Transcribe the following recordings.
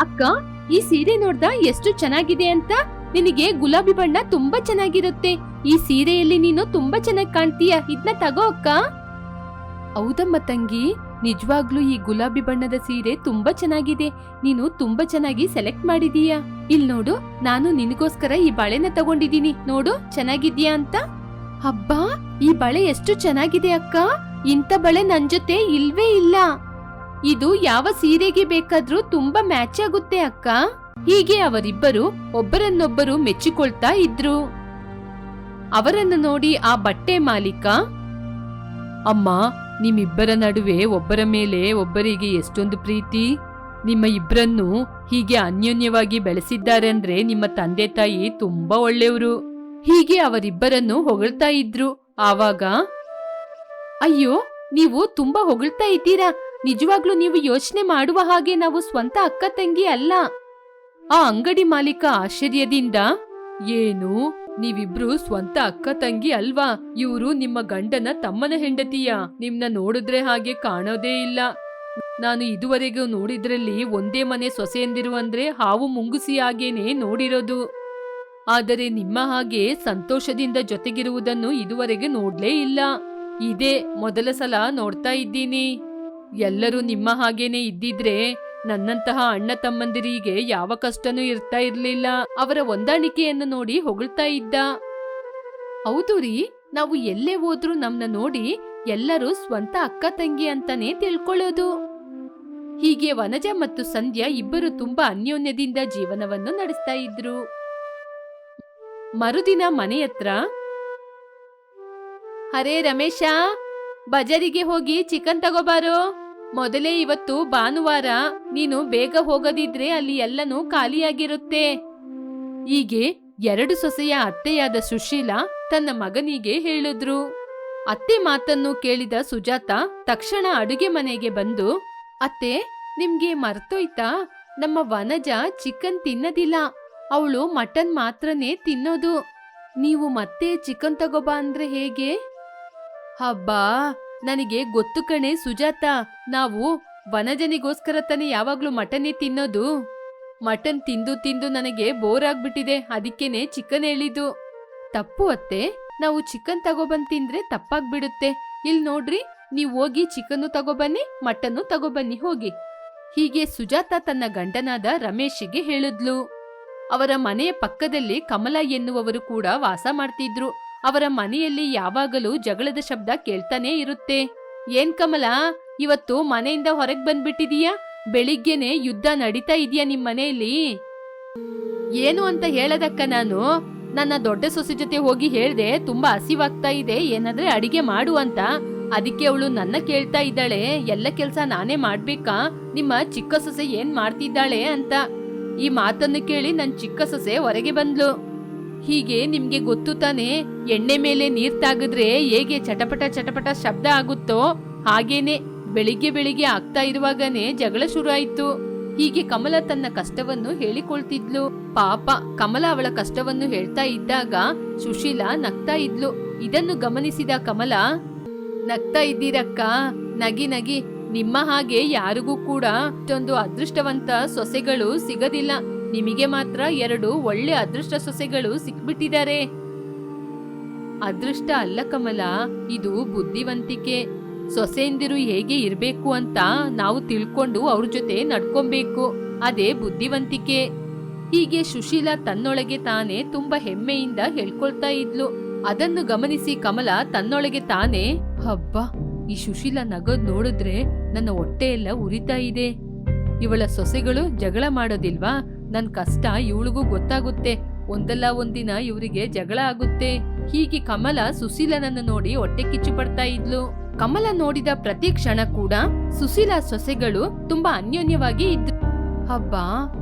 ಅಕ್ಕ, ಈ ಸೀರೆ ನೋಡ್ದ ಎಷ್ಟು ಚೆನ್ನಾಗಿದೆ ಅಂತ? ನಿನಗೆ ಗುಲಾಬಿ ಬಣ್ಣ ತುಂಬಾ ಚೆನ್ನಾಗಿರುತ್ತೆ. ಈ ಸೀರೆಯಲ್ಲಿ ನೀನು ತುಂಬಾ ಚೆನ್ನಾಗಿ ಕಾಣ್ತೀಯ. ಇದನ್ನ ತಗೋ ಅಕ್ಕ. ಹೌದಮ್ಮ ತಂಗಿ. ನಿಜವಾಗ್ಲೂ ಈ ಗುಲಾಬಿ ಬಣ್ಣದ ಸೀರೆ ತುಂಬಾ ಚೆನ್ನಾಗಿದೆ. ನೀನು ತುಂಬಾ ಚೆನ್ನಾಗಿ ಸೆಲೆಕ್ಟ್ ಮಾಡಿದೀಯ. ಇಲ್ ನೋಡು, ನಾನು ನಿನಗೋಸ್ಕರ ಈ ಬಳೆನ ತಗೊಂಡಿದೀನಿ ನೋಡು, ಚೆನ್ನಾಗಿದ್ಯಾ ಅಂತ? ಹಬ್ಬಾ ಈ ಬಳೆ ಎಷ್ಟು ಚೆನ್ನಾಗಿದೆ ಅಕ್ಕ. ಇಂಥ ಬಳೆ ನನ್ ಜೊತೆ ಇಲ್ವೇ ಇಲ್ಲ. ಇದು ಯಾವ ಸೀರೆಗೆ ಬೇಕಾದ್ರೂ ತುಂಬಾ ಮ್ಯಾಚ್ ಆಗುತ್ತೆ, ಅಕ್ಕ. ಹೀಗೆ ಅವರಿಬ್ಬರು ಒಬ್ಬರನ್ನೊಬ್ಬರು ಮೆಚ್ಚಿಕೊಳ್ತಾ ಇದ್ರು. ಅವರನ್ನು ನೋಡಿ ಆ ಬಟ್ಟೆ ಮಾಲೀಕ, ಅಮ್ಮ, ನಿಮ್ಮಿಬ್ಬರ ನಡುವೆ ಒಬ್ಬರ ಮೇಲೆ ಒಬ್ಬರಿಗೆ ಎಷ್ಟೊಂದು ಪ್ರೀತಿ. ನಿಮ್ಮ ಇಬ್ಬರನ್ನು ಹೀಗೆ ಅನ್ಯೋನ್ಯವಾಗಿ ಬೆಳೆಸಿದ್ದಾರೆ ಅಂದ್ರೆ ನಿಮ್ಮ ತಂದೆ ತಾಯಿ ತುಂಬಾ ಒಳ್ಳೆಯವರು. ಹೀಗೆ ಅವರಿಬ್ಬರನ್ನು ಹೊಗಳ್ತಾ ಇದ್ರು. ಆವಾಗ, ಅಯ್ಯೋ, ನೀವು ತುಂಬಾ ಹೊಗಳ್ತಾ ಇದ್ದೀರಾ ನಿಜವಾಗ್ಲೂ ನೀವು ಯೋಚನೆ ಮಾಡುವ ಹಾಗೆ ನಾವು ಸ್ವಂತ ಅಕ್ಕ ತಂಗಿ ಅಲ್ಲ. ಆ ಅಂಗಡಿ ಮಾಲೀಕ ಆಶ್ಚರ್ಯದಿಂದ, ಏನು? ನೀವಿಬ್ರು ಸ್ವಂತ ಅಕ್ಕ ತಂಗಿ ಅಲ್ವಾ? ಇವರು ನಿಮ್ಮ ಗಂಡನ ತಮ್ಮನ ಹೆಂಡತಿಯ. ನಿಮ್ನ ನೋಡಿದ್ರೆ ಹಾಗೆ ಕಾಣೋದೇ ಇಲ್ಲ. ನಾನು ಇದುವರೆಗೂ ನೋಡಿದ್ರಲ್ಲಿ ಒಂದೇ ಮನೆ ಸೊಸೆಯಂದಿರು ಅಂದ್ರೆ ಹಾವು ಮುಂಗುಸಿ ಹಾಗೇನೆ ನೋಡಿರೋದು. ಆದರೆ ನಿಮ್ಮ ಹಾಗೆ ಸಂತೋಷದಿಂದ ಜೊತೆಗಿರುವುದನ್ನು ಇದುವರೆಗೆ ನೋಡ್ಲೇ ಇಲ್ಲ. ಇದೇ ಮೊದಲ ಸಲ ನೋಡ್ತಾ ಇದ್ದೀನಿ. ಎಲ್ಲರೂ ನಿಮ್ಮ ಹಾಗೇನೆ ಇದ್ದಿದ್ರೆ ನನ್ನಂತಹ ಅಣ್ಣ ತಮ್ಮಂದಿರಿಗೆ ಯಾವ ಕಷ್ಟನೂ ಇರ್ತಾ ಇರ್ಲಿಲ್ಲ. ಅವರ ಹೊಂದಾಣಿಕೆಯನ್ನು ನೋಡಿ ಹೊಗಳ್ತಾ ಇದ್ದ. ಹೌದು ರೀ, ನಾವು ಎಲ್ಲೇ ಹೋದ್ರೂ ನಮ್ನ ನೋಡಿ ಎಲ್ಲರೂ ಸ್ವಂತ ಅಕ್ಕ ತಂಗಿ ಅಂತಾನೆ ತಿಳ್ಕೊಳ್ಳೋದು. ಹೀಗೆ ವನಜ ಮತ್ತು ಸಂಧ್ಯಾ ಇಬ್ಬರು ತುಂಬಾ ಅನ್ಯೋನ್ಯದಿಂದ ಜೀವನವನ್ನು ನಡೆಸ್ತಾ ಇದ್ರು. ಮರುದಿನ ಮನೆ ಹತ್ರ, ಅರೇ ರಮೇಶ ಬಜಾರಿಗೆ ಹೋಗಿ ಚಿಕನ್ ತಗೋಬಾರೋ? ಮೊದಲೇ ಇವತ್ತು ಭಾನುವಾರ ನೀನು ಬೇಗ ಹೋಗದಿದ್ರೆ ಅಲ್ಲಿ ಎಲ್ಲನೂ ಖಾಲಿಯಾಗಿರುತ್ತೆ. ಹೀಗೆ ಎರಡು ಸೊಸೆಯ ಅತ್ತೆಯಾದ ಸುಶೀಲಾ ತನ್ನ ಮಗನಿಗೆ ಹೇಳಿದ್ರು. ಅತ್ತೆ ಮಾತನ್ನು ಕೇಳಿದ ಸುಜಾತ ತಕ್ಷಣ ಅಡುಗೆ ಮನೆಗೆ ಬಂದು, ಅತ್ತೆ, ನಿಮ್ಗೆ ಮರ್ತೋಯ್ತಾ? ನಮ್ಮ ವನಜ ಚಿಕನ್ ತಿನ್ನದಿಲ್ಲ. ಅವಳು ಮಟನ್ ಮಾತ್ರನೇ ತಿನ್ನೋದು. ನೀವು ಮತ್ತೆ ಚಿಕನ್ ತಗೋಬಾ ಅಂದ್ರೆ ಹೇಗೆ? ಹಬ್ಬಾ ನನಗೆ ಗೊತ್ತು ಕಣೆ ಸುಜಾತ. ನಾವು ವನಜನಿಗೋಸ್ಕರ ತಾನೇ ಯಾವಾಗ್ಲೂ ಮಟನ್ನೇ ತಿನ್ನೋದು. ಮಟನ್ ತಿಂದು ತಿಂದು ನನಗೆ ಬೋರ್ ಆಗ್ಬಿಟ್ಟಿದೆ, ಅದಕ್ಕೇನೆ ಚಿಕನ್ ಹೇಳಿದ್ದು. ತಪ್ಪು ಅತ್ತೆ, ನಾವು ಚಿಕನ್ ತಗೊಬಂದ್ ತಿಂದ್ರೆ ತಪ್ಪಾಗ್ಬಿಡುತ್ತೆ. ಇಲ್ಲಿ ನೋಡ್ರಿ, ನೀವ್ ಹೋಗಿ ಚಿಕನ್ನು ತಗೋಬನ್ನಿ, ಮಟನ್ನು ತಗೊಬನ್ನಿ ಹೋಗಿ. ಹೀಗೆ ಸುಜಾತ ತನ್ನ ಗಂಡನಾದ ರಮೇಶಿಗೆ ಹೇಳಿದ್ಲು. ಅವರ ಮನೆಯ ಪಕ್ಕದಲ್ಲಿ ಕಮಲ ಎನ್ನುವವರು ಕೂಡ ವಾಸ ಮಾಡ್ತಿದ್ರು. ಅವರ ಮನೆಯಲ್ಲಿ ಯಾವಾಗಲೂ ಜಗಳದ ಶಬ್ದ ಕೇಳ್ತಾನೇ ಇರುತ್ತೆ. ಏನ್ ಕಮಲ, ಇವತ್ತು ಮನೆಯಿಂದ ಹೊರಗ್ ಬಂದ್ಬಿಟ್ಟಿದೀಯಾ? ಬೆಳಿಗ್ಗೆನೆ ಯುದ್ಧ ನಡೀತಾ ಇದೆಯಾ ನಿಮ್ ಮನೆಯಲ್ಲಿ? ಏನು ಅಂತ ಹೇಳದಕ್ಕ ನಾನು. ನನ್ನ ದೊಡ್ಡ ಸೊಸೆ ಜೊತೆ ಹೋಗಿ ಹೇಳ್ದೆ ತುಂಬಾ ಹಸಿವಾಗ್ತಾ ಇದೆ, ಏನಾದ್ರೆ ಅಡಿಗೆ ಮಾಡು ಅಂತ. ಅದಕ್ಕೆ ಅವಳು ನನ್ನ ಕೇಳ್ತಾ ಇದ್ದಾಳೆ, ಎಲ್ಲ ಕೆಲ್ಸ ನಾನೇ ಮಾಡ್ಬೇಕಾ? ನಿಮ್ಮ ಚಿಕ್ಕ ಸೊಸೆ ಏನ್ ಮಾಡ್ತಿದ್ದಾಳೆ ಅಂತ. ಈ ಮಾತನ್ನು ಕೇಳಿ ನನ್ ಚಿಕ್ಕ ಸೊಸೆ ಹೊರಗೆ ಬಂದ್ಲು. ಹೀಗೆ ನಿಮ್ಗೆ ಗೊತ್ತು ತಾನೆ? ಎಣ್ಣೆ ಮೇಲೆ ನೀರ್ ತಾಗಿದ್ರೆ ಹೇಗೆ ಚಟಪಟ ಚಟಪಟ ಶಬ್ದ ಆಗುತ್ತೋ? ಹಾಗೇನೆ ಬೆಳಿಗ್ಗೆ ಬೆಳಿಗ್ಗೆ ಆಗ್ತಾ ಇರುವಾಗನೇ ಜಗಳ ಶುರು ಆಯ್ತು ಹೀಗೆ ಕಮಲ ತನ್ನ ಕಷ್ಟವನ್ನು ಹೇಳಿಕೊಳ್ತಿದ್ಲು. ಪಾಪ, ಕಮಲ ಅವಳ ಕಷ್ಟವನ್ನು ಹೇಳ್ತಾ ಇದ್ದಾಗ ಸುಶೀಲಾ ನಗ್ತಾ ಇದ್ಲು. ಇದನ್ನು ಗಮನಿಸಿದ ಕಮಲ, ನಗ್ತಾ ಇದ್ದೀರಕ್ಕ, ನಗಿ ನಗಿ. ನಿಮ್ಮ ಹಾಗೆ ಯಾರಿಗೂ ಕೂಡ ಇಷ್ಟೊಂದು ಅದೃಷ್ಟವಂತ ಸೊಸೆಗಳು ಸಿಗದಿಲ್ಲ. ನಿಮಗೆ ಮಾತ್ರ ಎರಡು ಒಳ್ಳೆ ಅದೃಷ್ಟ ಸೊಸೆಗಳು ಸಿಕ್ಬಿಟ್ಟಿದ್ದಾರೆ. ಅದೃಷ್ಟ ಅಲ್ಲ ಕಮಲ, ಇದು ಬುದ್ಧಿವಂತಿಕೆ. ಸೊಸೆಯಂದಿರು ಹೇಗೆ ಇರಬೇಕು ಅಂತ ನಾವು ತಿಳ್ಕೊಂಡು ಅವ್ರ ಜೊತೆ ನಡ್ಕೊಬೇಕು, ಅದೇ ಬುದ್ಧಿವಂತಿಕೆ. ಹೀಗೆ ಸುಶೀಲಾ ತನ್ನೊಳಗೆ ತಾನೇ ತುಂಬಾ ಹೆಮ್ಮೆಯಿಂದ ಹೇಳ್ಕೊಳ್ತಾ ಇದ್ಲು. ಅದನ್ನು ಗಮನಿಸಿ ಕಮಲ ತನ್ನೊಳಗೆ ತಾನೇ, ಹಬ್ಬ, ಈ ಸುಶೀಲ ನಗೋದ್ ನೋಡಿದ್ರೆ ನನ್ನ ಹೊಟ್ಟೆ ಎಲ್ಲ ಉರಿತಾ ಇದೆ. ಇವಳ ಸೊಸೆಗಳು ಜಗಳ ಮಾಡೋದಿಲ್ವಾ? ನನ್ ಕಷ್ಟ ಇವಳಿಗೂ ಗೊತ್ತಾಗುತ್ತೆ. ಒಂದಲ್ಲ ಒಂದಿನ ಇವರಿಗೆ ಜಗಳ ಆಗುತ್ತೆ. ಹೀಗೆ ಕಮಲ ಸುಶೀಲನನ್ನು ನೋಡಿ ಹೊಟ್ಟೆ ಕಿಚ್ಚು ಪಡ್ತಾ ಇದ್ಲು. ಕಮಲ ನೋಡಿದ ಪ್ರತಿ ಕ್ಷಣ ಕೂಡ ಸುಶೀಲ ಸೊಸೆಗಳು ತುಂಬಾ ಅನ್ಯೋನ್ಯವಾಗಿ ಇದ್ರು. ಹಬ್ಬ,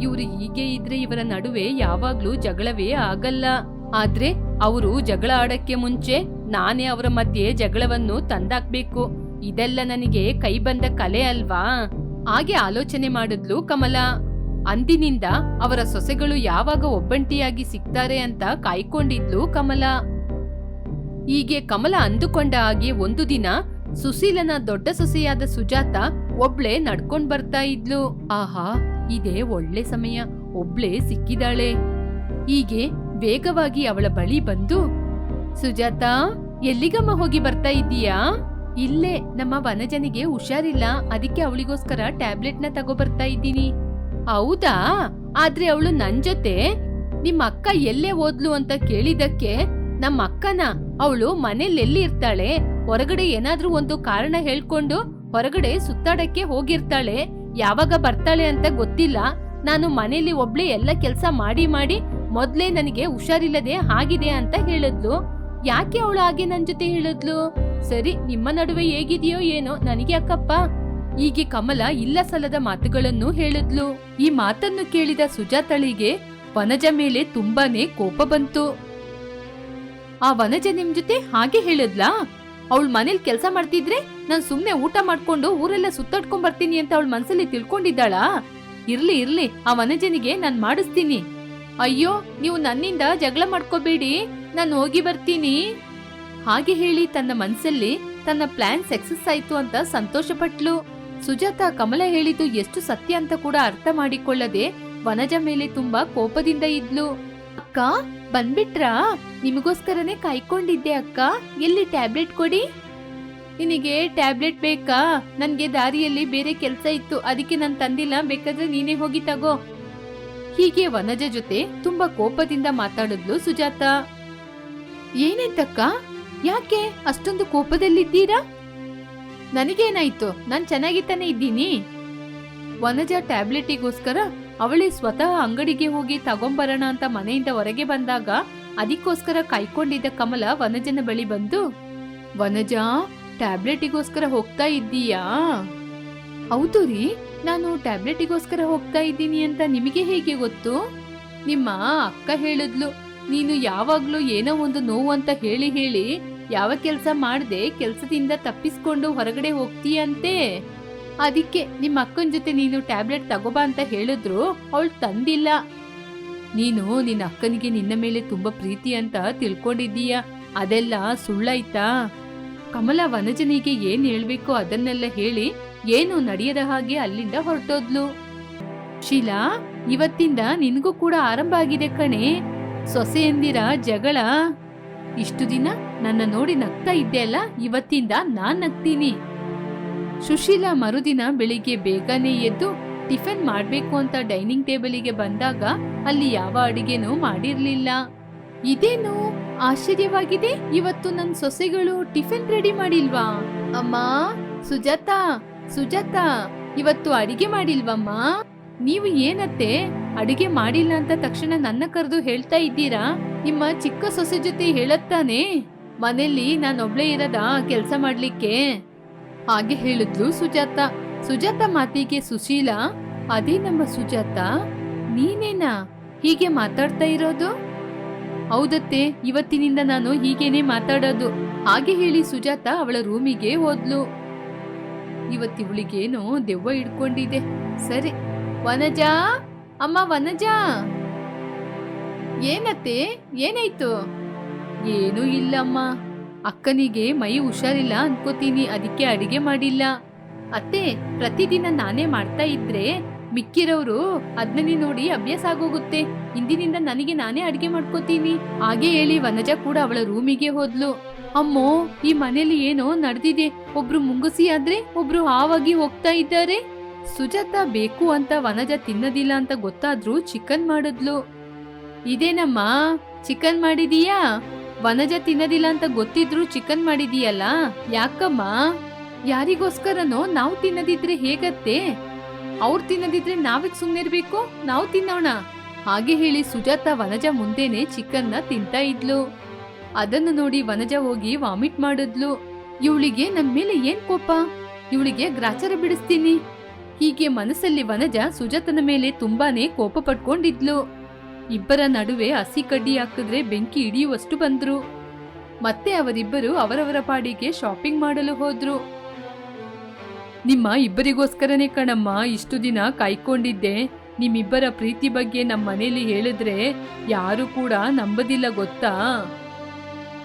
ಇವರು ಹೀಗೆ ಇದ್ರೆ ಇವರ ನಡುವೆ ಯಾವಾಗ್ಲೂ ಜಗಳವೇ ಆಗಲ್ಲ. ಆದ್ರೆ ಅವರು ಜಗಳ ಆಡಕ್ಕೆ ಮುಂಚೆ ನಾನೇ ಅವರ ಮಧ್ಯೆ ಜಗಳವನ್ನು ತಂದಾಕ್ಬೇಕು. ಇದೆಲ್ಲ ನನಗೆ ಕೈ ಬಂದ ಕಲೆ ಅಲ್ವಾ? ಹಾಗೆ ಆಲೋಚನೆ ಮಾಡಿದ್ಲು ಕಮಲ. ಅಂದಿನಿಂದ ಅವರ ಸೊಸೆಗಳು ಯಾವಾಗ ಒಬ್ಬಂಟಿಯಾಗಿ ಸಿಗ್ತಾರೆ ಅಂತ ಕಾಯ್ಕೊಂಡಿದ್ಲು ಕಮಲ. ಹೀಗೆ ಕಮಲ ಅಂದುಕೊಂಡ ಹಾಗೆ ಒಂದು ದಿನ ಸುಶೀಲನ ದೊಡ್ಡ ಸೊಸೆಯಾದ ಸುಜಾತ ಒಬ್ಳೆ ನಡ್ಕೊಂಡ್ ಬರ್ತಾ ಇದ್ಲು. ಆಹಾ, ಇದೇ ಒಳ್ಳೆ ಸಮಯ, ಒಬ್ಳೆ ಸಿಕ್ಕಿದಾಳೆ. ಹೀಗೆ ವೇಗವಾಗಿ ಅವಳ ಬಳಿ ಬಂದು, ಸುಜಾತ, ಎಲ್ಲಿಗಮ್ಮ ಹೋಗಿ ಬರ್ತಾ ಇದ್ದೀಯಾ? ಇಲ್ಲೇ, ನಮ್ಮ ವನಜನಿಗೆ ಹುಷಾರಿಲ್ಲ, ಅದಕ್ಕೆ ಅವಳಿಗೋಸ್ಕರ ಟ್ಯಾಬ್ಲೆಟ್ನ ತಗೋ ಬರ್ತಾ ಇದ್ದೀನಿ. ಹೌದಾ? ಆದ್ರೆ ಅವಳು ನನ್ ಜೊತೆ ನಿಮ್ಮ ಅಕ್ಕ ಎಲ್ಲೇ ಓದ್ಲು ಅಂತ ಕೇಳಿದಕ್ಕೆ ನಮ್ಮ ಅಕ್ಕನ ಅವಳು ಮನೇಲಿ ಎಲ್ಲಿ ಇರ್ತಾಳೆ ಹೊರಗಡೆ ಏನಾದ್ರೂ ಒಂದು ಕಾರಣ ಹೇಳ್ಕೊಂಡು ಹೊರಗಡೆ ಸುತ್ತಾಡಕ್ಕೆ ಹೋಗಿರ್ತಾಳೆ. ಯಾವಾಗ ಬರ್ತಾಳೆ ಅಂತ ಗೊತ್ತಿಲ್ಲ. ನಾನು ಮನೇಲಿ ಒಬ್ಳೆ ಎಲ್ಲ ಕೆಲ್ಸ ಮಾಡಿ ಮಾಡಿ ಮೊದ್ಲೇ ನನಗೆ ಹುಷಾರಿಲ್ಲದೆ ಆಗಿದೆ ಅಂತ ಹೇಳಿದ್ಲು. ಯಾಕೆ ಅವಳು ಹಾಗೆ ನನ್ ಜೊತೆ ಹೇಳಿದ್ಲು? ಸರಿ, ನಿಮ್ಮ ನಡುವೆ ಹೇಗಿದೆಯೋ ಏನೋ ನನಗೆ ಅಕ್ಕಪ್ಪ ಹೀಗೆ ಕಮಲ ಇಲ್ಲ ಸಲ್ಲದ ಮಾತುಗಳನ್ನು ಹೇಳಿದ್ಲು. ಈ ಮಾತನ್ನು ಕೇಳಿದ ಸುಜಾತಳಿಗೆ ವನಜ ಮೇಲೆ ತುಂಬಾನೇ ಕೋಪ ಬಂತು. ಆ ವನಜ ನಿಮ್ ಜೊತೆ ಹಾಗೆ ಹೇಳಿದ್ಲಾ? ಅವಳ ಮನೇಲಿ ಕೆಲಸ ಮಾಡ್ತಿದ್ರೆ ನಾನ್ ಸುಮ್ನೆ ಊಟ ಮಾಡ್ಕೊಂಡು ಊರೆಲ್ಲ ಸುತ್ತಾಡ್ಕೊಂಡ್ ಬರ್ತೀನಿ ಅಂತ ಅವಳ ಮನ್ಸಲ್ಲಿ ತಿಳ್ಕೊಂಡಿದ್ದಾಳಾ? ಇರ್ಲಿ ಇರ್ಲಿ, ಆ ವನಜನಿಗೆ ನಾನ್ ಮಾಡಿಸ್ತೀನಿ. ಅಯ್ಯೋ, ನೀವು ನನ್ನಿಂದ ಜಗಳ ಮಾಡ್ಕೋಬೇಡಿ. ನಾನು ಹೋಗಿ ಬರ್ತೀನಿ. ಹಾಗೆ ಹೇಳಿ ತನ್ನ ಮನ್ಸಲ್ಲಿ ತನ್ನ ಪ್ಲಾನ್ ಸಕ್ಸಸ್ ಆಯ್ತು ಅಂತ ಸಂತೋಷ ಪಟ್ಲು ಸುಜಾತ ಕಮಲ ಹೇಳಿದ್ದು ಎಷ್ಟು ಸತ್ಯ ಅಂತ ಕೂಡ ಅರ್ಥ ಮಾಡಿಕೊಳ್ಳದೆ ವನಜ ಮೇಲೆ ತುಂಬಾ ಕೋಪದಿಂದ ಇದ್ಲು. ಅಕ್ಕ, ಬಂದ್ಬಿಟ್ರಾ? ನಿಮಗೋಸ್ಕರನೇ ಕಾಯ್ಕೊಂಡಿದ್ದೆ ಅಕ್ಕ. ಎಲ್ಲಿ ಟ್ಯಾಬ್ಲೆಟ್ ಕೊಡಿ? ನಿನಗೆ ಟ್ಯಾಬ್ಲೆಟ್ ಬೇಕಾ? ನನ್ಗೆ ದಾರಿಯಲ್ಲಿ ಬೇರೆ ಕೆಲಸ ಇತ್ತು. ಅದಕ್ಕೆ ನಾನು ತಂದಿಲ್ಲ. ಬೇಕಾದ್ರೆ ನೀನೇ ಹೋಗಿ ತಗೋ. ಹೀಗೆ ವನಜ ಜೊತೆ ತುಂಬಾ ಕೋಪದಿಂದ ಮಾತಾಡಿದ್ಲು ಸುಜಾತ. ಏನಾಯ್ತಕ್ಕ ಯಾಕೆ? ಅಷ್ಟೊಂದು ಕೋಪದಲ್ಲಿದ್ದೀರಾ? ನನಗೇನಾಯ್ತು? ನಾನು ಚೆನ್ನಾಗಿ ತಾನೇ ಇದ್ದೀನಿ. ವನಜ ಟ್ಯಾಬ್ಲೆಟಿಗೋಸ್ಕರ ಅವಳೇ ಸ್ವತಃ ಅಂಗಡಿಗೆ ಹೋಗಿ ತಗೊಂಬರೋಣ ಅಂತ ಮನೆಯಿಂದ ಹೊರಗೆ ಬಂದಾಗ ಅದಕ್ಕೋಸ್ಕರ ಕಾಯ್ಕೊಂಡಿದ್ದ ಕಮಲ ವನಜನ ಬಳಿ ಬಂದು, ವನಜ, ಟ್ಯಾಬ್ಲೆಟಿಗೋಸ್ಕರ ಹೋಗ್ತಾ ಇದ್ದೀಯಾ? ಹೌದು ರೀ, ನಾನು ಟ್ಯಾಬ್ಲೆಟಿಗೋಸ್ಕರ ಹೋಗ್ತಾ ಇದ್ದೀನಿ ಅಂತ ನಿಮಗೆ ಹೇಗೆ ಗೊತ್ತು? ನಿಮ್ಮ ಅಕ್ಕ ಹೇಳಿದ್ಲು, ನೀನು ಯಾವಾಗ್ಲೂ ಏನೋ ಒಂದು ನೋವು ಅಂತ ಹೇಳಿ ಹೇಳಿ ಯಾವ ಕೆಲಸ ಮಾಡದೆ ಕೆಲಸದಿಂದ ತಪ್ಪಿಸ್ಕೊಂಡು ಹೊರಗಡೆ ಹೋಗ್ತೀಯಂತೆ? ಅದಕ್ಕೆ ನಿಮ್ಮ ಅಕ್ಕನ ಜೊತೆ ನೀನು ಟ್ಯಾಬ್ಲೆಟ್ ತಗೋಬಾ ಅಂತ ಹೇಳಿದ್ರು, ಅವಳು ತಂದಿಲ್ಲ. ನೀನು ನಿನ್ನ ಅಕ್ಕನಿಗೆ ನಿನ್ನ ಮೇಲೆ ತುಂಬಾ ಪ್ರೀತಿ ಅಂತ ತಿಳ್ಕೊಂಡಿದ್ದೀಯ? ಅದೆಲ್ಲ ಸುಳ್ಳಾಯ್ತಾ? ಕಮಲ ವನಜನಿಗೆ ಏನ್ ಹೇಳ್ಬೇಕು ಅದನ್ನೆಲ್ಲ ಹೇಳಿ ಏನು ನಡೆಯದ ಹಾಗೆ ಅಲ್ಲಿಂದ ಹೊರಟೋದ್ಲು. ಶೀಲಾ, ಇವತ್ತಿಂದ ನಿನಗೂ ಕೂಡ ಆರಂಭ ಆಗಿದೆ ಕಣೆ. ಸೊಸೆಯಂದಿರ ಜಗಳ. ಇಷ್ಟು ದಿನ ನನ್ನ ನೋಡಿ ನಗ್ತಾ ಇದ್ದೆ ಅಲ್ಲ, ಇವತ್ತಿಂದ ನಾನ್ ನಗ್ತೀನಿ. ಸುಶೀಲಾ ಮರುದಿನ ಬೆಳಿಗ್ಗೆ ಬೇಗನೆ ಎದ್ದು ಟಿಫನ್ ಮಾಡ್ಬೇಕು ಅಂತ ಡೈನಿಂಗ್ ಟೇಬಲಿಗೆ ಬಂದಾಗ ಅಲ್ಲಿ ಯಾವ ಅಡಿಗೆನೂ ಮಾಡಿರ್ಲಿಲ್ಲ. ಇದೇನು ಆಶ್ಚರ್ಯವಾಗಿದೆ, ಇವತ್ತು ನನ್ ಸೊಸೆಗಳು ಟಿಫಿನ್ ರೆಡಿ ಮಾಡಿಲ್ವಾ? ಅಮ್ಮ, ಸುಜಾತಾ ಸುಜಾತಾ, ಇವತ್ತು ಅಡಿಗೆ ಮಾಡಿಲ್ವಮ್ಮ? ನೀವು ಏನತ್ತೆ, ಅಡಿಗೆ ಮಾಡಿಲ್ಲ ಅಂತ ತಕ್ಷಣ ನನ್ನ ಕರೆದು ಹೇಳ್ತಾ ಇದ್ದೀರಾ? ನಿಮ್ಮ ಚಿಕ್ಕ ಸೊಸೆ ಜೊತೆ ಹೇಳತ್ತಾನೆ ಮನೆಯಲ್ಲಿ ನಾನೊಬ್ಳೇ ಇರದ ಕೆಲಸ ಮಾಡ್ಲಿಕ್ಕೆ. ಹಾಗೆ ಹೇಳಿದ್ಲು ಸುಜಾತ. ಸುಜಾತ ಮಾತಿಗೆ ಸುಶೀಲ. ಅದೇ ನಮ್ಮ ಸುಜಾತ. ನೀನೇನಾ? ಹೀಗೆ ಮಾತಾಡ್ತಾ ಇರೋದು? ಹೌದತ್ತೆ, ಇವತ್ತಿನಿಂದ ನಾನು ಹೀಗೇನೆ ಮಾತಾಡೋದು. ಹಾಗೆ ಹೇಳಿ ಸುಜಾತ ಅವಳ ರೂಮಿಗೆ ಹೋದ್ಲು. ಇವತ್ತಿವಳಿಗೇನೋ ದೆವ್ವ ಹಿಡ್ಕೊಂಡಿದೆ. ಸರಿ, ವನಜಾ? ಅಮ್ಮ, ವನಜಾ? ಏನತ್ತೆ? ಏನಾಯ್ತು? ಏನೂ ಇಲ್ಲಮ್ಮ. ಅಕ್ಕನಿಗೆ ಮೈ ಹುಷಾರಿಲ್ಲ ಅನ್ಕೋತೀನಿ, ಅದಕ್ಕೆ ಅಡಿಗೆ ಮಾಡಿಲ್ಲ. ಅತ್ತೆ, ಪ್ರತಿದಿನ ನಾನೇ ಮಾಡ್ತಾ ಇದ್ರೆ ಮಿಕ್ಕಿರೋರು ಅದನ್ನೇ ನೋಡಿ ಅಭ್ಯಾಸ ಆಗೋಗುತ್ತೆ. ಇಂದಿನಿಂದ ನನಗೆ ನಾನೇ ಅಡಿಗೆ ಮಾಡ್ಕೋತೀನಿ. ಹಾಗೆ ಹೇಳಿ ವನಜ ಕೂಡ ಅವಳ ರೂಮಿಗೆ ಹೋದ್ಲು. ಅಮ್ಮೋ, ಈ ಮನೇಲಿ ಏನೋ ನಡೆದಿದೆ. ಒಬ್ರು ಮುಂಗುಸಿ ಆದ್ರೆ ಒಬ್ರು ಹಾವಾಗಿ ಹೋಗ್ತಾ ಇದ್ದಾರೆ. ಸುಜಾತ ಬೇಕು ಅಂತ ವನಜ ತಿನ್ನದಿಲ್ಲ ಅಂತ ಗೊತ್ತಾದ್ರೂ ಚಿಕನ್ ಮಾಡಿದ್ಲು. ಇದೇನಮ್ಮ, ಚಿಕನ್ ಮಾಡಿದೀಯಾ? ವನಜ ತಿನ್ನದಿಲ್ಲ ಅಂತ ಗೊತ್ತಿದ್ರು ಚಿಕನ್ ಮಾಡಿದೀಯಲ್ಲ? ಯಾಕಮ್ಮ? ಯಾರಿಗೋಸ್ಕರನೋ ನಾವು ತಿನ್ನದಿದ್ರೆ ಹೇಗತ್ತೆ? ಅವ್ರು ತಿನ್ನದಿದ್ರೆ ನಾವಿಗ್ ಸುಮ್ಮನಿರ್ಬೇಕು ನಾವು ತಿನ್ನೋಣ. ಹಾಗೆ ಹೇಳಿ ಸುಜಾತ ವನಜ ಮುಂದೆನೆ ಚಿಕನ್ನ ತಿಂತಾ ಇದ್ಲು. ಅದನ್ನು ನೋಡಿ ವನಜ ಹೋಗಿ ವಾಮಿಟ್ ಮಾಡಿದ್ಲು. ಇವಳಿಗೆ ನನ್ ಮೇಲೆ ಏನ್ ಕೋಪ? ಇವಳಿಗೆ ಗ್ರಾಚಾರ ಬಿಡಿಸ್ತೀನಿ. ಹೀಗೆ ಮನಸ್ಸಲ್ಲಿ ವನಜ ಸುಜಾತನ ಮೇಲೆ ತುಂಬಾನೇ ಕೋಪ ಪಟ್ಕೊಂಡಿದ್ಲು. ಇಬ್ಬರ ನಡುವೆ ಹಸಿ ಕಡ್ಡಿ ಹಾಕಿದ್ರೆ ಬೆಂಕಿ ಹಿಡಿಯುವಷ್ಟು ಬಂದ್ರು. ಮತ್ತೆ ಅವರಿಬ್ಬರು ಅವರವರ ಪಾಡಿಗೆ ಶಾಪಿಂಗ್ ಮಾಡಲು ಹೋದ್ರು. ನಿಮ್ಮ ಇಬ್ಬರಿಗೋಸ್ಕರನೇ ಕಣಮ್ಮ, ಇಷ್ಟು ದಿನ ಕಾಯ್ಕೊಂಡಿದ್ದೆ. ನಿಮ್ಮಿಬ್ಬರ ಪ್ರೀತಿ ಬಗ್ಗೆ ನಮ್ಮ ಮನೇಲಿ ಹೇಳಿದ್ರೆ ಯಾರು ಕೂಡ ನಂಬದಿಲ್ಲ ಗೊತ್ತಾ?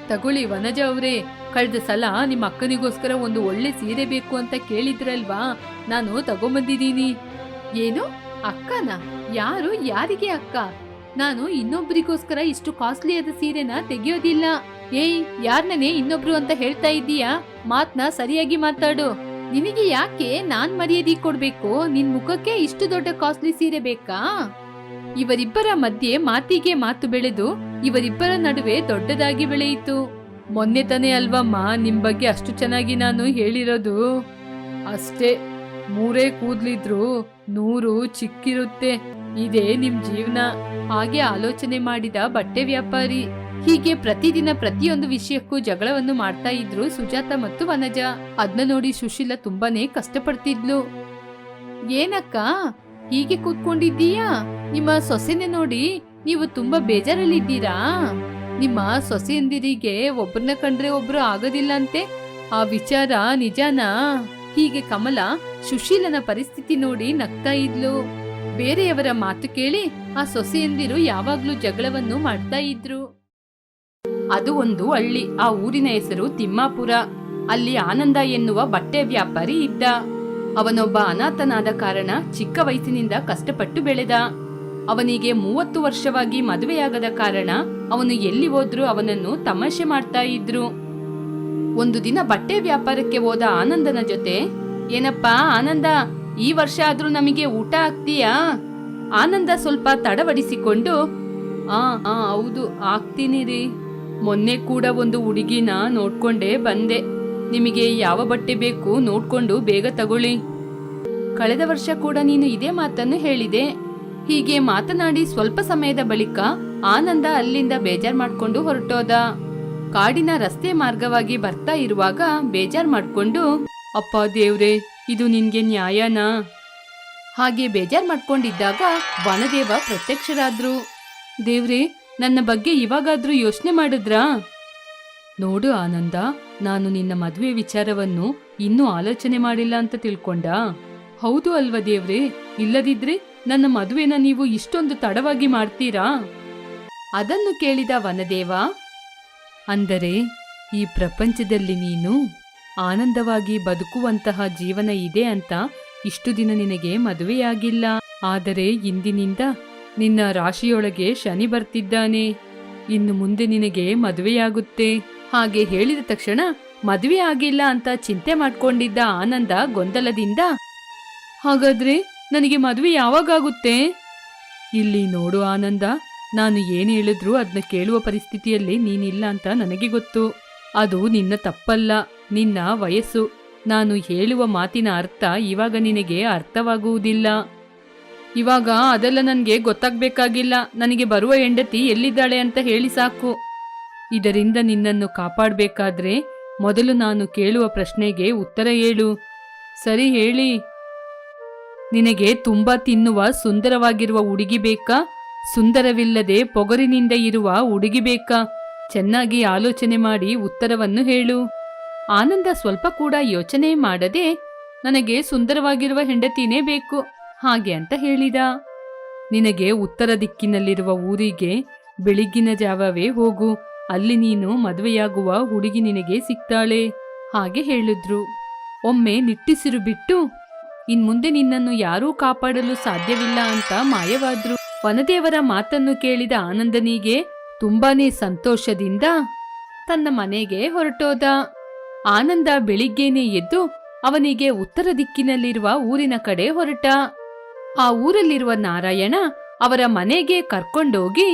ತಗೊಳ್ಳಿ ವನಜ ಅವರೇ, ಕಳೆದ ಸಲ ನಿಮ್ಮ ಅಕ್ಕನಿಗೋಸ್ಕರ ಒಂದು ಒಳ್ಳೆ ಸೀರೆ ಬೇಕು ಅಂತ ಕೇಳಿದ್ರಲ್ವಾ? ನಾನು ತಗೊಂಬಂದಿದ್ದೀನಿ. ಏನು? ಅಕ್ಕನ? ಯಾರು? ಯಾರಿಗೆ ಅಕ್ಕ? ನಾನು ಇನ್ನೊಬ್ರಿಗೋಸ್ಕರ ಇಷ್ಟು ಕಾಸ್ಟ್ಲಿಯಾದ ಸೀರೆನ ತೆಗೆಯೋದಿಲ್ಲ. ಏಯ್, ಯಾರ್ನನೇ ಇನ್ನೊಬ್ರು ಅಂತ ಹೇಳ್ತಾ ಇದ್ದೀಯಾ? ಮಾತ್ನ ಸರಿಯಾಗಿ ಮಾತಾಡು. ನಿನಗೆ ಯಾಕೆ ನಾನ್ ಮರ್ಯಾದೆ ಕೊಡ್ಬೇಕು? ನಿನ್ ಮುಖಕ್ಕೆ ಇಷ್ಟು ದೊಡ್ಡ ಕಾಸ್ಟ್ಲಿ ಸೀರೆ ಬೇಕಾ? ಇವರಿಬ್ಬರ ಮಧ್ಯೆ ಮಾತಿಗೆ ಮಾತು ಬೆಳೆದು ಇವರಿಬ್ಬರ ನಡುವೆ ದೊಡ್ಡದಾಗಿ ಬೆಳೆಯಿತು. ಮೊನ್ನೆ ತಾನೇ ಅಲ್ವಮ್ಮ, ನಿಮ್ ಬಗ್ಗೆ ಅಷ್ಟು ಚೆನ್ನಾಗಿ ನಾನು ಹೇಳಿರೋದು. ಅಷ್ಟೇ, ಮೂರೇ ಕೂದ್ಲಿದ್ರು ನೂರು ಚಿಕ್ಕಿರುತ್ತೆ. ಇದೇ ನಿಮ್ ಜೀವನ. ಹಾಗೆ ಆಲೋಚನೆ ಮಾಡಿದ ಬಟ್ಟೆ ವ್ಯಾಪಾರಿ. ಹೀಗೆ ಪ್ರತಿದಿನ ಪ್ರತಿಯೊಂದು ವಿಷಯಕ್ಕೂ ಜಗಳವನ್ನು ಮಾಡ್ತಾ ಇದ್ರು ಸುಜಾತ ಮತ್ತು ವನಜ. ಅದ್ನ ನೋಡಿ ಸುಶೀಲ ತುಂಬಾನೇ ಕಷ್ಟಪಡ್ತಿದ್ಲು. ಏನಕ್ಕ, ಹೀಗೆ ಕೂತ್ಕೊಂಡಿದ್ದೀಯಾ? ನಿಮ್ಮ ಸೊಸೆನೆ ನೋಡಿ ನೀವು ತುಂಬಾ ಬೇಜಾರಲ್ಲಿದ್ದೀರಾ? ನಿಮ್ಮ ಸೊಸೆಯಂದಿರಿಗೆ ಒಬ್ಬರನ್ನ ಕಂಡ್ರೆ ಒಬ್ರು ಆಗೋದಿಲ್ಲ ಅಂತೆ ಆ ವಿಚಾರ ನಿಜನಾ? ಹೀಗೆ ಕಮಲ ಸುಶೀಲನ ಪರಿಸ್ಥಿತಿ ನೋಡಿ ನಗ್ತಾ ಇದ್ಲು. ಬೇರೆಯವರ ಮಾತು ಕೇಳಿ ಆ ಸೊಸೆಯಂದಿರು ಯಾವಾಗ್ಲೂ ಜಗಳವನ್ನು ಮಾಡ್ತಾ ಇದ್ರು. ಅದು ಒಂದು ಹಳ್ಳಿ. ಆ ಊರಿನ ಹೆಸರು ತಿಮ್ಮಾಪುರ. ಅಲ್ಲಿ ಆನಂದ ಎನ್ನುವ ಬಟ್ಟೆ ವ್ಯಾಪಾರಿ ಇದ್ದ. ಅವನೊಬ್ಬ ಅನಾಥನಾದ ಕಾರಣ ಚಿಕ್ಕ ವಯಸ್ಸಿನಿಂದ ಕಷ್ಟಪಟ್ಟು ಬೆಳೆದ. ಅವನಿಗೆ ಮೂವತ್ತು ವರ್ಷವಾಗಿ ಮದುವೆಯಾಗದ ಕಾರಣ ಅವನು ಎಲ್ಲಿ ಹೋದ್ರೂ ಅವನನ್ನು ತಮಾಷೆ ಮಾಡ್ತಾ ಇದ್ರು. ಒಂದು ದಿನ ಬಟ್ಟೆ ವ್ಯಾಪಾರಕ್ಕೆ ಹೋದ ಆನಂದನ ಜೊತೆ, ಏನಪ್ಪಾ ಆನಂದ ಈ ವರ್ಷ ಆದ್ರೂ ನಮಗೆ ಊಟ ಆಗ್ತೀಯಾ? ಆನಂದ ಸ್ವಲ್ಪ ತಡವಡಿಸಿಕೊಂಡು, ಆ ಆ, ಹೌದು, ಆಗ್ತೀನಿ ರೀ. ಮೊನ್ನೆ ಕೂಡ ಒಂದು ಹುಡುಗಿನ ನೋಡ್ಕೊಂಡೇ ಬಂದೆ. ನಿಮಗೆ ಯಾವ ಬಟ್ಟೆ ಬೇಕು ನೋಡ್ಕೊಂಡು ಬೇಗ ತಗೊಳ್ಳಿ. ಕಳೆದ ವರ್ಷ ಕೂಡ ನೀನು ಇದೇ ಮಾತನ್ನು ಹೇಳಿದೆ. ಹೀಗೆ ಮಾತನಾಡಿ ಸ್ವಲ್ಪ ಸಮಯದ ಬಳಿಕ ಆನಂದ ಅಲ್ಲಿಂದ ಬೇಜಾರ್ ಮಾಡ್ಕೊಂಡು ಹೊರಟೋದ. ಕಾಡಿನ ರಸ್ತೆ ಮಾರ್ಗವಾಗಿ ಬರ್ತಾ ಇರುವಾಗ ಬೇಜಾರ್ ಮಾಡ್ಕೊಂಡು, ಅಪ್ಪ ದೇವ್ರೆ ಇದು ನಿನ್ಗೆ ನ್ಯಾಯನಾ? ಹಾಗೆ ಬೇಜಾರ್ ಮಾಡ್ಕೊಂಡಿದ್ದಾಗ ವನದೇವ ಪ್ರತ್ಯಕ್ಷರಾದ್ರು. ದೇವ್ರೇ, ನನ್ನ ಬಗ್ಗೆ ಇವಾಗಾದ್ರೂ ಯೋಚನೆ ಮಾಡಿದ್ರಾ? ನೋಡು ಆನಂದ, ನಾನು ನಿನ್ನ ಮದುವೆ ವಿಚಾರವನ್ನು ಇನ್ನೂ ಆಲೋಚನೆ ಮಾಡಿಲ್ಲ ಅಂತ ತಿಳ್ಕೊಂಡ. ಹೌದು ಅಲ್ವಾ ದೇವ್ರೆ, ಇಲ್ಲದಿದ್ರೆ ನನ್ನ ಮದುವೆನ ನೀವು ಇಷ್ಟೊಂದು ತಡವಾಗಿ ಮಾಡ್ತೀರಾ? ಅದನ್ನು ಕೇಳಿದ ವನದೇವ, ಅಂದರೆ ಈ ಪ್ರಪಂಚದಲ್ಲಿ ನೀನು ಆನಂದವಾಗಿ ಬದುಕುವಂತಹ ಜೀವನ ಇದೆ ಅಂತ ಇಷ್ಟು ದಿನ ನಿನಗೆ ಮದುವೆಯಾಗಿಲ್ಲ. ಆದರೆ ಇಂದಿನಿಂದ ನಿನ್ನ ರಾಶಿಯೊಳಗೆ ಶನಿ ಬರ್ತಿದ್ದಾನೆ. ಇನ್ನು ಮುಂದೆ ನಿನಗೆ ಮದುವೆಯಾಗುತ್ತೆ. ಹಾಗೆ ಹೇಳಿದ ತಕ್ಷಣ ಮದುವೆ ಆಗಿಲ್ಲ ಅಂತ ಚಿಂತೆ ಮಾಡ್ಕೊಂಡಿದ್ದ ಆನಂದ ಗೊಂದಲದಿಂದ, ಹಾಗಾದ್ರೆ ನನಗೆ ಮದುವೆ ಯಾವಾಗಾಗುತ್ತೆ? ಇಲ್ಲಿ ನೋಡು ಆನಂದ, ನಾನು ಏನು ಹೇಳಿದ್ರು ಅದನ್ನ ಕೇಳುವ ಪರಿಸ್ಥಿತಿಯಲ್ಲಿ ನೀನಿಲ್ಲ ಅಂತ ನನಗೆ ಗೊತ್ತು. ಅದು ನಿನ್ನ ತಪ್ಪಲ್ಲ. ನಿನ್ನ ವಯಸ್ಸು. ನಾನು ಹೇಳುವ ಮಾತಿನ ಅರ್ಥ ಇವಾಗ ನಿನಗೆ ಅರ್ಥವಾಗುವುದಿಲ್ಲ. ಇವಾಗ ಅದೆಲ್ಲ ನನಗೆ ಗೊತ್ತಾಗಬೇಕಾಗಿಲ್ಲ. ನನಗೆ ಬರುವ ಹೆಂಡತಿ ಎಲ್ಲಿದ್ದಾಳೆ ಅಂತ ಹೇಳಿ ಸಾಕು. ಇದರಿಂದ ನಿನ್ನನ್ನು ಕಾಪಾಡಬೇಕಾದ್ರೆ ಮೊದಲು ನಾನು ಕೇಳುವ ಪ್ರಶ್ನೆಗೆ ಉತ್ತರ ಹೇಳು. ಸರಿ ಹೇಳಿ. ನಿನಗೆ ತುಂಬಾ ತಿನ್ನುವ, ಸುಂದರವಾಗಿರುವ ಹುಡುಗಿ ಬೇಕಾ? ಸುಂದರವಿಲ್ಲದೆ ಪೊಗರಿನಿಂದ ಇರುವ ಹುಡುಗಿ ಬೇಕಾ? ಚೆನ್ನಾಗಿ ಆಲೋಚನೆ ಮಾಡಿ ಉತ್ತರವನ್ನು ಹೇಳು. ಆನಂದ ಸ್ವಲ್ಪ ಕೂಡ ಯೋಚನೆ ಮಾಡದೆ, ನನಗೆ ಸುಂದರವಾಗಿರುವ ಹೆಂಡತಿನೇ ಬೇಕು. ಹಾಗೆ ಅಂತ ಹೇಳಿದ. ನಿನಗೆ ಉತ್ತರ ದಿಕ್ಕಿನಲ್ಲಿರುವ ಊರಿಗೆ ಬೆಳಿಗ್ಗಿನ ಜಾವವೇ ಹೋಗು. ಅಲ್ಲಿ ನೀನು ಮದುವೆಯಾಗುವ ಹುಡುಗಿ ನಿನಗೆ ಸಿಗ್ತಾಳೆ. ಹಾಗೆ ಹೇಳಿದ್ರು. ಒಮ್ಮೆ ನಿಟ್ಟಿಸಿರು ಬಿಟ್ಟು ಇನ್ಮುಂದೆ ನಿನ್ನನ್ನು ಯಾರೂ ಕಾಪಾಡಲು ಸಾಧ್ಯವಿಲ್ಲ ಅಂತ ಮಾಯವಾದ್ರು. ವನದೇವರ ಮಾತನ್ನು ಕೇಳಿದ ಆನಂದನಿಗೆ ತುಂಬಾನೇ ಸಂತೋಷದಿಂದ ತನ್ನ ಮನೆಗೆ ಹೊರಟೋದ. ಆನಂದ ಬೆಳಿಗ್ಗೆನೆ ಎದ್ದು ಅವನಿಗೆ ಉತ್ತರ ದಿಕ್ಕಿನಲ್ಲಿರುವ ಊರಿನ ಕಡೆ ಹೊರಟ. ಆ ಊರಲ್ಲಿರುವ ನಾರಾಯಣ ಅವರ ಮನೆಗೆ ಕರ್ಕೊಂಡೋಗಿ,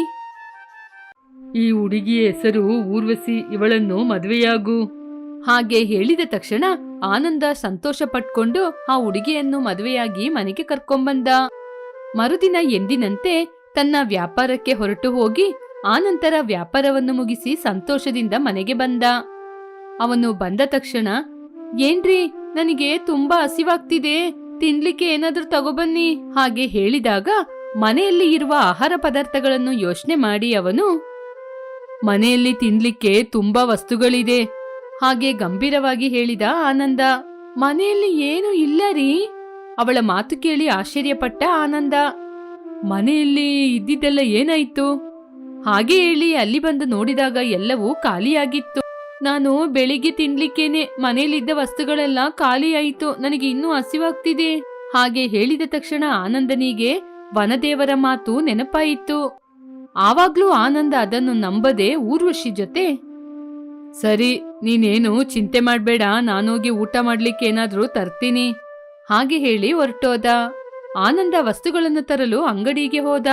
ಈ ಹುಡುಗಿಯ ಹೆಸರು ಊರ್ವಸಿ ಇವಳನ್ನು ಮದುವೆಯಾಗು. ಹಾಗೆ ಹೇಳಿದ ತಕ್ಷಣ ಆನಂದ ಸಂತೋಷ ಪಟ್ಕೊಂಡು ಆ ಹುಡುಗಿಯನ್ನು ಮದುವೆಯಾಗಿ ಮನೆಗೆ ಕರ್ಕೊಂಬಂದ. ಮರುದಿನ ಎಂದಿನಂತೆ ತನ್ನ ವ್ಯಾಪಾರಕ್ಕೆ ಹೊರಟು ಹೋಗಿ ಆನಂತರ ವ್ಯಾಪಾರವನ್ನು ಮುಗಿಸಿ ಸಂತೋಷದಿಂದ ಮನೆಗೆ ಬಂದ. ಅವನು ಬಂದ ತಕ್ಷಣ, ಏನ್ರಿ, ನನಗೆ ತುಂಬಾ ಹಸಿವಾಗ್ತಿದೆ, ತಿನ್ಲಿಕ್ಕೆ ಏನಾದ್ರೂ ತಗೊಬನ್ನಿ, ಹಾಗೆ ಹೇಳಿದಾಗ, ಮನೆಯಲ್ಲಿ ಇರುವ ಆಹಾರ ಪದಾರ್ಥಗಳನ್ನು ಯೋಚನೆ ಮಾಡಿ ಅವನು, ಮನೆಯಲ್ಲಿ ತಿನ್ಲಿಕ್ಕೆ ತುಂಬಾ ವಸ್ತುಗಳಿದೆ, ಹಾಗೆ ಗಂಭೀರವಾಗಿ ಹೇಳಿದ ಆನಂದ, ಮನೆಯಲ್ಲಿ ಏನು ಇಲ್ಲ ರೀ, ಅವಳ ಮಾತು ಕೇಳಿ ಆಶ್ಚರ್ಯಪಟ್ಟ ಆನಂದ, ಮನೆಯಲ್ಲಿ ಇದ್ದಿದ್ದೆಲ್ಲ ಏನಾಯ್ತು? ಹಾಗೆ ಹೇಳಿ ಅಲ್ಲಿ ಬಂದು ನೋಡಿದಾಗ ಎಲ್ಲವೂ ಖಾಲಿಯಾಗಿತ್ತು. ನಾನು ಬೆಳಿಗ್ಗೆ ತಿನ್ಲಿಕ್ಕೇನೆ ಮನೆಯಲ್ಲಿದ್ದ ವಸ್ತುಗಳೆಲ್ಲ ಖಾಲಿಯಾಯಿತು ನನಗೆ ಇನ್ನೂ ಹಸಿವಾಗ್ತಿದೆ. ಹಾಗೆ ಹೇಳಿದ ತಕ್ಷಣ ಆನಂದನಿಗೆ ವನದೇವರ ಮಾತು ನೆನಪಾಯಿತು. ಆವಾಗ್ಲೂ ಆನಂದ ಅದನ್ನು ನಂಬದೆ ಊರ್ವಶಿ ಜೊತೆ, ಸರಿ, ನೀನೇನು ಚಿಂತೆ ಮಾಡಬೇಡ, ನಾನೋಗಿ ಊಟ ಮಾಡ್ಲಿಕ್ಕೆ ಏನಾದ್ರೂ ತರ್ತೀನಿ. ಹಾಗೆ ಹೇಳಿ ಹೊರಟೋದ. ಆನಂದ ವಸ್ತುಗಳನ್ನು ತರಲು ಅಂಗಡಿಗೆ ಹೋದ.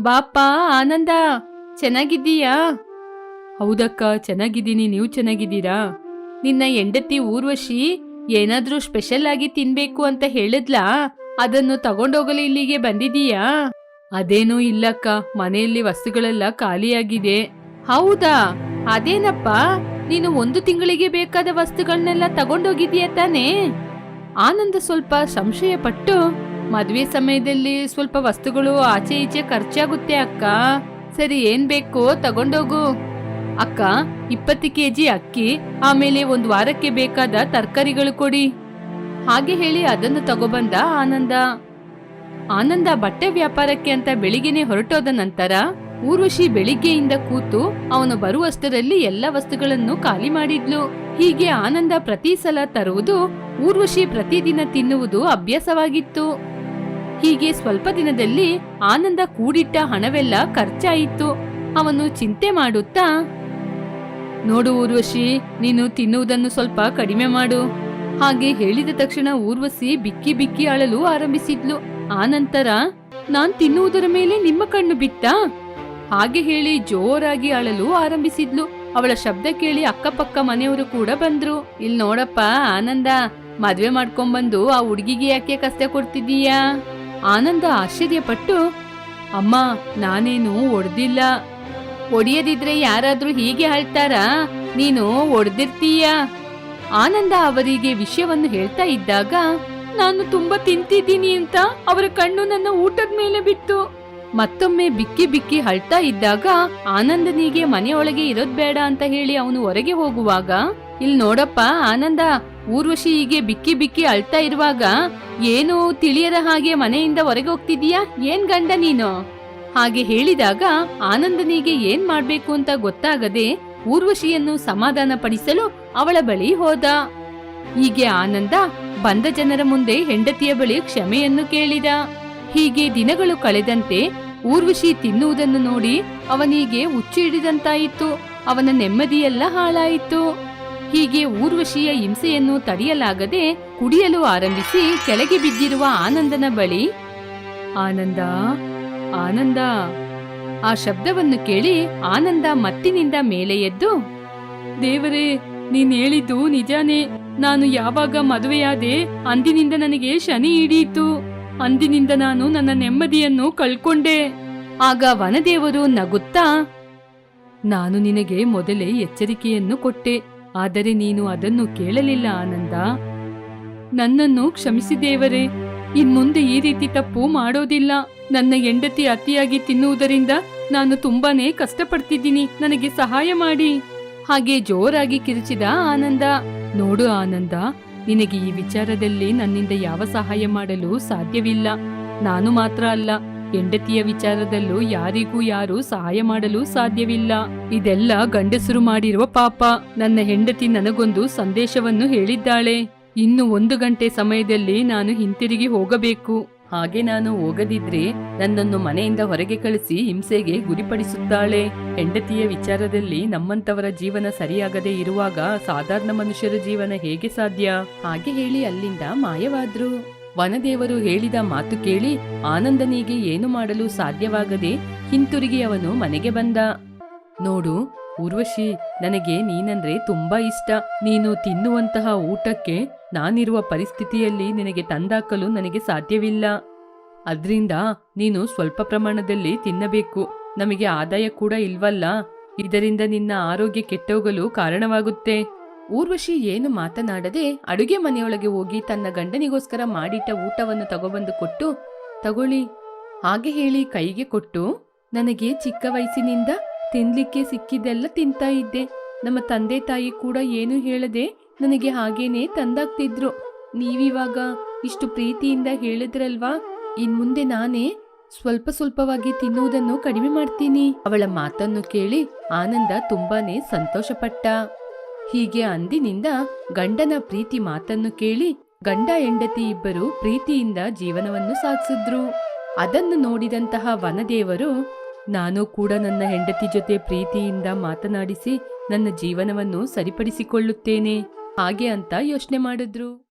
ಬಾಪ ಆನಂದ, ಚೆನ್ನಾಗಿದ್ದೀಯಾ? ಹೌದಕ್ಕ, ಚೆನ್ನಾಗಿದ್ದೀನಿ, ನೀವು ಚೆನ್ನಾಗಿದ್ದೀರಾ? ನಿನ್ನ ಹೆಂಡತಿ ಊರ್ವಶಿ ಏನಾದ್ರೂ ಸ್ಪೆಷಲ್ ಆಗಿ ತಿನ್ಬೇಕು ಅಂತ ಹೇಳಿದ್ಲಾ? ಅದನ್ನು ತಗೊಂಡೋಗಲು ಇಲ್ಲಿಗೆ ಬಂದಿದೀಯಾ? ಅದೇನೂ ಇಲ್ಲಕ್ಕ, ಮನೆಯಲ್ಲಿ ವಸ್ತುಗಳೆಲ್ಲ ಖಾಲಿಯಾಗಿದೆ. ಹೌದಾ? ಅದೇನಪ್ಪ? ನೀನು ಒಂದು ತಿಂಗಳಿಗೆ ಬೇಕಾದ ವಸ್ತುಗಳನ್ನೆಲ್ಲ ತಗೊಂಡೋಗಿದೀಯ ತಾನೇ? ಆನಂದ ಸ್ವಲ್ಪ ಸಂಶಯ ಪಟ್ಟು ಮದ್ವೆ ಸಮಯದಲ್ಲಿ ಸ್ವಲ್ಪ ವಸ್ತುಗಳು ಆಚೆ ಈಚೆ ಖರ್ಚಾಗುತ್ತೆ ಅಕ್ಕ. ಸರಿ, ಏನ್ ಬೇಕೋ ತಗೊಂಡೋಗು. ಅಕ್ಕ, ಇಪ್ಪತ್ತು ಕೆಜಿ ಅಕ್ಕಿ, ಆಮೇಲೆ ಒಂದು ವಾರಕ್ಕೆ ಬೇಕಾದ ತರಕಾರಿಗಳು ಕೊಡಿ. ಹಾಗೆ ಹೇಳಿ ಅದನ್ನು ತಗೊಬಂದ ಆನಂದ. ಆನಂದ ಬಟ್ಟೆ ವ್ಯಾಪಾರಕ್ಕೆ ಅಂತ ಬೆಳಿಗ್ಗೆನೆ ಹೊರಟೋದ ನಂತರ ಊರ್ವಶಿ ಬೆಳಿಗ್ಗೆಯಿಂದ ಕೂತು ಅವನು ಬರುವಷ್ಟರಲ್ಲಿ ಎಲ್ಲ ವಸ್ತುಗಳನ್ನು ಖಾಲಿ ಮಾಡಿದ್ಲು. ಹೀಗೆ ಆನಂದ ಪ್ರತಿ ಸಲ ತರುವುದು, ಊರ್ವಶಿ ಪ್ರತಿದಿನ ತಿನ್ನುವುದು ಅಭ್ಯಾಸವಾಗಿತ್ತು. ಹೀಗೆ ಸ್ವಲ್ಪ ದಿನದಲ್ಲಿ ಆನಂದ ಕೂಡಿಟ್ಟ ಹಣವೆಲ್ಲ ಖರ್ಚಾಯಿತು. ಅವನು ಚಿಂತೆ ಮಾಡುತ್ತಾ ನೋಡು ಊರ್ವಶಿ, ನೀನು ತಿನ್ನುವುದನ್ನು ಸ್ವಲ್ಪ ಕಡಿಮೆ ಮಾಡು. ಹಾಗೆ ಹೇಳಿದ ತಕ್ಷಣ ಊರ್ವಶಿ ಬಿಕ್ಕಿ ಬಿಕ್ಕಿ ಅಳಲು ಆರಂಭಿಸಿದ್ಲು. ಆನಂತರ ನಾನ್ ತಿನ್ನುವುದರ ಮೇಲೆ ನಿಮ್ಮ ಕಣ್ಣು ಬಿತ್ತಾ? ಹಾಗೆ ಹೇಳಿ ಜೋರಾಗಿ ಅಳಲು ಆರಂಭಿಸಿದ್ಲು. ಅವಳ ಶಬ್ದ ಕೇಳಿ ಅಕ್ಕಪಕ್ಕ ಮನೆಯವರು ಕೂಡ ಬಂದ್ರು. ಇಲ್ ನೋಡಪ್ಪ, ಆನಂದ, ಮದ್ವೆ ಮಾಡ್ಕೊಂಬಂದು ಆ ಹುಡುಗಿಗೆ ಯಾಕೆ ಕಷ್ಟ ಕೊಡ್ತಿದೀಯಾ ಆನಂದ ಆಶ್ಚರ್ಯಪಟ್ಟು, ಅಮ್ಮ, ನಾನೇನು ಒಡ್ದಿಲ್ಲ. ಒಡೆಯದಿದ್ರೆ ಯಾರಾದ್ರೂ ಹೀಗೆ ಅಳ್ತಾರಾ ನೀನು ಒಡ್ದಿರ್ತೀಯ? ಆನಂದ ಅವರಿಗೆ ವಿಷಯವನ್ನು ಹೇಳ್ತಾ ಇದ್ದಾಗ, ನಾನು ತುಂಬಾ ತಿಂತಿದ್ದೀನಿ ಅಂತ ಅವರ ಕಣ್ಣು ನನ್ನ ಊಟದ ಮೇಲೆ ಬಿತ್ತು. ಮತ್ತೊಮ್ಮೆ ಬಿಕ್ಕಿ ಬಿಕ್ಕಿ ಅಳ್ತಾ ಇದ್ದಾಗ, ಆನಂದನಿಗೆ ಮನೆಯೊಳಗೆ ಇರೋದ್ ಬೇಡ ಅಂತ ಹೇಳಿ ಅವನು ಹೊರಗೆ ಹೋಗುವಾಗ ಇಲ್ಲಿ ನೋಡಪ್ಪ ಆನಂದ, ಊರ್ವಶಿ ಹೀಗೆ ಬಿಕ್ಕಿ ಬಿಕ್ಕಿ ಅಳ್ತಾ ಇರುವಾಗ, ಏನು ತಿಳಿಯದ ಹಾಗೆ ಮನೆಯಿಂದ ಹೊರಗೆ ಹೋಗ್ತಿದೀಯಾ ಏನ್ ಗಂಡ ನೀನು? ಹಾಗೆ ಹೇಳಿದಾಗ ಆನಂದನಿಗೆ ಏನ್ ಮಾಡ್ಬೇಕು ಅಂತ ಗೊತ್ತಾಗದೆ ಊರ್ವಶಿಯನ್ನು ಸಮಾಧಾನ ಪಡಿಸಲು ಅವಳ ಬಳಿ ಹೋದ. ಹೀಗೆ ಆನಂದ ಬಂದ ಜನರ ಮುಂದೆ ಹೆಂಡತಿಯ ಬಳಿ ಕ್ಷಮೆಯನ್ನು ಕೇಳಿದ. ಹೀಗೆ ದಿನಗಳು ಕಳೆದಂತೆ ಊರ್ವಶಿ ತಿನ್ನುವುದನ್ನು ನೋಡಿ ಅವನಿಗೆ ಹುಚ್ಚು ಹಿಡಿದಂತಾಯಿತು ಅವನ ನೆಮ್ಮದಿಯೆಲ್ಲ ಹಾಳಾಯಿತು. ಹೀಗೆ ಊರ್ವಶಿಯ ಹಿಂಸೆಯನ್ನು ತಡೆಯಲಾಗದೆ ಕುಡಿಯಲು ಆರಂಭಿಸಿ ಕೆಳಗೆ ಬಿದ್ದಿರುವ ಆನಂದನ ಬಳಿ, ಆನಂದ ಆನಂದ. ಆ ಶಬ್ದವನ್ನು ಕೇಳಿ ಆನಂದ ಮತ್ತಿನಿಂದ ಮೇಲೆ ಎದ್ದು, ದೇವರೇ, ನೀನ್ ಹೇಳಿದ್ದು ನಿಜಾನೇ. ನಾನು ಯಾವಾಗ ಮದುವೆಯಾದೆ ಅಂದಿನಿಂದ ನನಗೆ ಶನಿ ಹಿಡಿಯಿತು. ಅಂದಿನಿಂದ ನಾನು ನನ್ನ ನೆಮ್ಮದಿಯನ್ನು ಕಳ್ಕೊಂಡೆ. ಆಗ ವನದೇವರು ನಗುತ್ತಾ, ನಾನು ನಿನಗೆ ಮೊದಲೇ ಎಚ್ಚರಿಕೆಯನ್ನು ಕೊಟ್ಟೆ, ಆದರೆ ನೀನು ಅದನ್ನು ಕೇಳಲಿಲ್ಲ ಆನಂದ. ನನ್ನನ್ನು ಕ್ಷಮಿಸಿ ದೇವರೇ ಇನ್ಮುಂದೆ ಈ ರೀತಿ ತಪ್ಪು ಮಾಡೋದಿಲ್ಲ. ನನ್ನ ಹೆಂಡತಿ ಅತಿಯಾಗಿ ತಿನ್ನುವುದರಿಂದ ನಾನು ತುಂಬಾನೇ ಕಷ್ಟಪಡ್ತಿದ್ದೀನಿ. ನನಗೆ ಸಹಾಯ ಮಾಡಿ. ಹಾಗೆ ಜೋರಾಗಿ ಕಿರುಚಿದ ಆನಂದ. ನೋಡು ಆನಂದ, ನಿನಗೆ ಈ ವಿಚಾರದಲ್ಲಿ ನನ್ನಿಂದ ಯಾವ ಸಹಾಯ ಮಾಡಲು ಸಾಧ್ಯವಿಲ್ಲ. ನಾನು ಮಾತ್ರ ಅಲ್ಲ, ಹೆಂಡತಿಯ ವಿಚಾರದಲ್ಲೂ ಯಾರಿಗೂ ಯಾರು ಸಹಾಯ ಮಾಡಲು ಸಾಧ್ಯವಿಲ್ಲ. ಇದೆಲ್ಲ ಗಂಡಸರು ಮಾಡಿರುವ ಪಾಪ. ನನ್ನ ಹೆಂಡತಿ ನನಗೊಂದು ಸಂದೇಶವನ್ನು ಹೇಳಿದ್ದಾಳೆ. ಇನ್ನು ಒಂದು ಗಂಟೆ ಸಮಯದಲ್ಲಿ ನಾನು ಹಿಂತಿರುಗಿ ಹೋಗಬೇಕು. ಹಾಗೆ ನಾನು ಹೋಗದಿದ್ರೆ ನನ್ನನ್ನು ಮನೆಯಿಂದ ಹೊರಗೆ ಕಳಿಸಿ ಹಿಂಸೆಗೆ ಗುರಿಪಡಿಸುತ್ತಾಳೆ. ಹೆಂಡತಿಯ ವಿಚಾರದಲ್ಲಿ ನಮ್ಮಂತವರ ಜೀವನ ಸರಿಯಾಗದೇ ಇರುವಾಗ ಸಾಧಾರಣ ಮನುಷ್ಯರ ಜೀವನ ಹೇಗೆ ಸಾಧ್ಯ? ಹಾಗೆ ಹೇಳಿ ಅಲ್ಲಿಂದ ಮಾಯವಾದ್ರು. ವನದೇವರು ಹೇಳಿದ ಮಾತು ಕೇಳಿ ಆನಂದನಿಗೆ ಏನು ಮಾಡಲು ಸಾಧ್ಯವಾಗದೆ ಹಿಂತಿರುಗಿ ಅವನು ಮನೆಗೆ ಬಂದ. ನೋಡು ಊರ್ವಶಿ, ನನಗೆ ನೀನಂದ್ರೆ ತುಂಬಾ ಇಷ್ಟ. ನೀನು ತಿನ್ನುವಂತಹ ಊಟಕ್ಕೆ ನಾನಿರುವ ಪರಿಸ್ಥಿತಿಯಲ್ಲಿ ನಿನಗೆ ತಂದಾಕಲು ನನಗೆ ಸಾಧ್ಯವಿಲ್ಲ. ಅದ್ರಿಂದ ನೀನು ಸ್ವಲ್ಪ ಪ್ರಮಾಣದಲ್ಲಿ ತಿನ್ನಬೇಕು. ನಮಗೆ ಆದಾಯ ಕೂಡ ಇಲ್ವಲ್ಲ? ಇದರಿಂದ ನಿನ್ನ ಆರೋಗ್ಯ ಕೆಟ್ಟೋಗಲು ಕಾರಣವಾಗುತ್ತೆ. ಊರ್ವಶಿ ಏನು ಮಾತನಾಡದೆ ಅಡುಗೆ ಮನೆಯೊಳಗೆ ಹೋಗಿ ತನ್ನ ಗಂಡನಿಗೋಸ್ಕರ ಮಾಡಿಟ್ಟ ಊಟವನ್ನು ತಗೊಬಂದು ಕೊಟ್ಟು, ತಗೊಳ್ಳಿ. ಹಾಗೆ ಹೇಳಿ ಕೈಗೆ ಕೊಟ್ಟು, ನನಗೆ ಚಿಕ್ಕ ವಯಸ್ಸಿನಿಂದ ತಿನ್ಲಿಕ್ಕೆ ಸಿಕ್ಕಿದ್ದೆಲ್ಲ ತಿಂತಾ ಇದ್ದೆ. ನಮ್ಮ ತಂದೆ ತಾಯಿ ಕೂಡ ಏನು ಹೇಳದೆ ನನಗೆ ಹಾಗೇನೆ ತಂದಾಗ್ತಿದ್ರು ನೀವಿವಾಗ ಇಷ್ಟು ಪ್ರೀತಿಯಿಂದ ಹೇಳಿದ್ರಲ್ವಾ? ಇನ್ಮುಂದೆ ನಾನೇ ಸ್ವಲ್ಪ ಸ್ವಲ್ಪವಾಗಿ ತಿನ್ನುವುದನ್ನು ಕಡಿಮೆ ಮಾಡ್ತೀನಿ. ಅವಳ ಮಾತನ್ನು ಕೇಳಿ ಆನಂದ ತುಂಬಾನೇ ಸಂತೋಷಪಟ್ಟ. ಹೀಗೆ ಅಂದಿನಿಂದ ಗಂಡನ ಪ್ರೀತಿ ಮಾತನ್ನು ಕೇಳಿ ಗಂಡ ಹೆಂಡತಿ ಇಬ್ಬರು ಪ್ರೀತಿಯಿಂದ ಜೀವನವನ್ನು ಸಾಗಿಸಿದ್ರು. ಅದನ್ನು ನೋಡಿದಂತಹ ವನದೇವರು ನಾನು ಕೂಡ ನನ್ನ ಹೆಂಡತಿ ಜೊತೆ ಪ್ರೀತಿಯಿಂದ ಮಾತನಾಡಿಸಿ ನನ್ನ ಜೀವನವನ್ನು ಸರಿಪಡಿಸಿಕೊಳ್ಳುತ್ತೇನೆ. ಹಾಗೆ ಅಂತ ಯೋಚನೆ ಮಾಡಿದ್ರು.